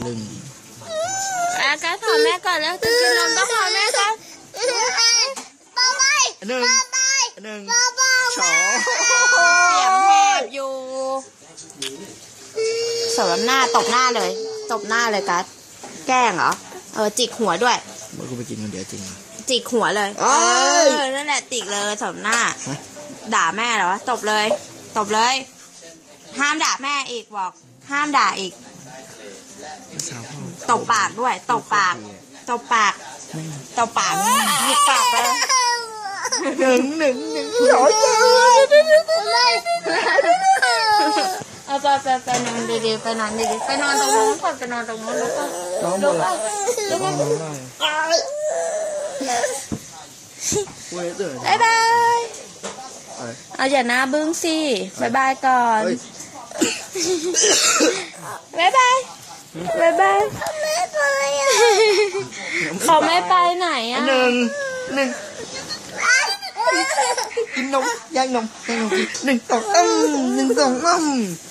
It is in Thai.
หนึ่งอาการขอแม่ก่อนแล้วจะกินนมต้องขอแม่ก่อนหนึ่งหนึ่งสองเสียงแหบอยู่สำหรับหน้าตบหน้าเลยตบหน้าเลยกัสแกล้งเหรอเออจิกหัวด้วยเมื่อกูไปกินคนเดียวจริงเหรอ จิกหัวเลยเอ้เอยอนั่นแหละจิกเลยสมหน้าฮะด่าแม่เหรอตบเลยตบเลย ห้ามด่าแม่อีกบอก ห้ามด่าอีก สาวพ่อตบปากด้วยตบปากตบปากตบปากหยิกปากไปเลยหนึ่งหนึ่งหนึ่งสองเอาไปไปไปนอนดีๆไปนอนดีๆไปนอนตรงนู้นก่อนไปนอนตรงนู้นแล้วก็น้องหมดละน้องน้องได้พูดให้ตื่นบ๊ายบายเอ้ยเอาอย่าหน้าบึ้งสิบ๊ายบายก่อนเฮ้ยบ๊าย บายบ๊ายบายเขาไม่ไปไหนอะหนึ่งหนึ่งกินนมย่างนมย่างนมหนึ่งสองอ้ำหนึ่งสองอ้ำ